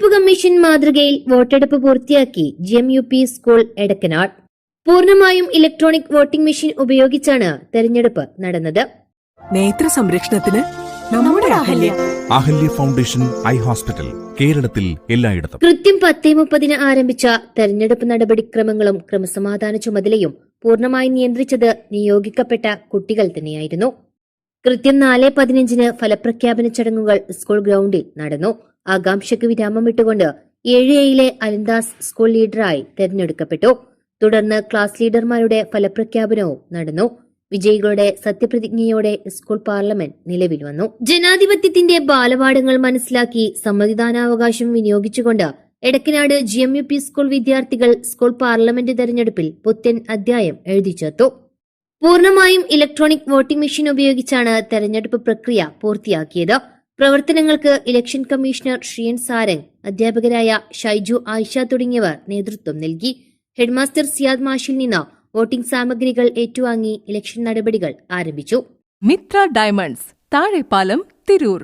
തെരഞ്ഞെടുപ്പ് കമ്മീഷൻ മാതൃകയിൽ വോട്ടെടുപ്പ് പൂർത്തിയാക്കി G M U P school Edakkanad പൂർണമായും ഇലക്ട്രോണിക് വോട്ടിംഗ് മെഷീൻ ഉപയോഗിച്ചാണ് തെരഞ്ഞെടുപ്പ് നടന്നത്. നേത്ര സംരക്ഷണത്തിന് നമ്മുടെ Ahalya. Ahalya foundation eye hospital കേരളത്തിൽ എല്ലായിടത്തും. കൃത്യം പത്തേ മുപ്പതിന് ആരംഭിച്ച തെരഞ്ഞെടുപ്പ് നടപടിക്രമങ്ങളും ക്രമസമാധാന ചുമതലയും പൂർണമായി നിയന്ത്രിച്ചത് നിയോഗിക്കപ്പെട്ട കുട്ടികൾ തന്നെയായിരുന്നു. കൃത്യം നാല് പതിനഞ്ചിന് ഫലപ്രഖ്യാപന ചടങ്ങുകൾ സ്കൂൾ ഗ്രൗണ്ടിൽ നടന്നു. ആകാംക്ഷയ്ക്ക് വിരാമം ഇട്ടുകൊണ്ട് ഏഴ് അലിന്ദാസ് അലന്ദാസ് സ്കൂൾ ലീഡറായി തെരഞ്ഞെടുക്കപ്പെട്ടു. തുടർന്ന് ക്ലാസ് ലീഡർമാരുടെ ഫലപ്രഖ്യാപനവും നടന്നു. വിജയികളുടെ സത്യപ്രതിജ്ഞയോടെ സ്കൂൾ പാർലമെന്റ് നിലവിൽ വന്നു. ജനാധിപത്യത്തിന്റെ ബാലപാഠങ്ങൾ മനസ്സിലാക്കി സമ്മതിദാനാവകാശം വിനിയോഗിച്ചുകൊണ്ട് Edakkanad G M U P school വിദ്യാർത്ഥികൾ സ്കൂൾ പാർലമെന്റ് തെരഞ്ഞെടുപ്പിൽ പുത്തൻ അധ്യായം എഴുതി ചേർത്തു. പൂർണമായും ഇലക്ട്രോണിക് വോട്ടിംഗ് മെഷീൻ ഉപയോഗിച്ചാണ് തെരഞ്ഞെടുപ്പ് പ്രക്രിയ പൂർത്തിയാക്കിയത്. പ്രവർത്തനങ്ങൾക്ക് ഇലക്ഷൻ കമ്മീഷണർ ഷിയൻ സാരംഗ് അധ്യാപകരായ ഷൈജു ആയിഷ തുടങ്ങിയവർ നേതൃത്വം നൽകി. ഹെഡ്മാസ്റ്റർ സിയാദ് മാഷിൽ നിന്ന് വോട്ടിംഗ് സാമഗ്രികൾ ഏറ്റുവാങ്ങി ഇലക്ഷൻ നടപടികൾ ആരംഭിച്ചു. മിത്ര ഡയമണ്ട്സ് താഴെപ്പാലം തിരൂർ.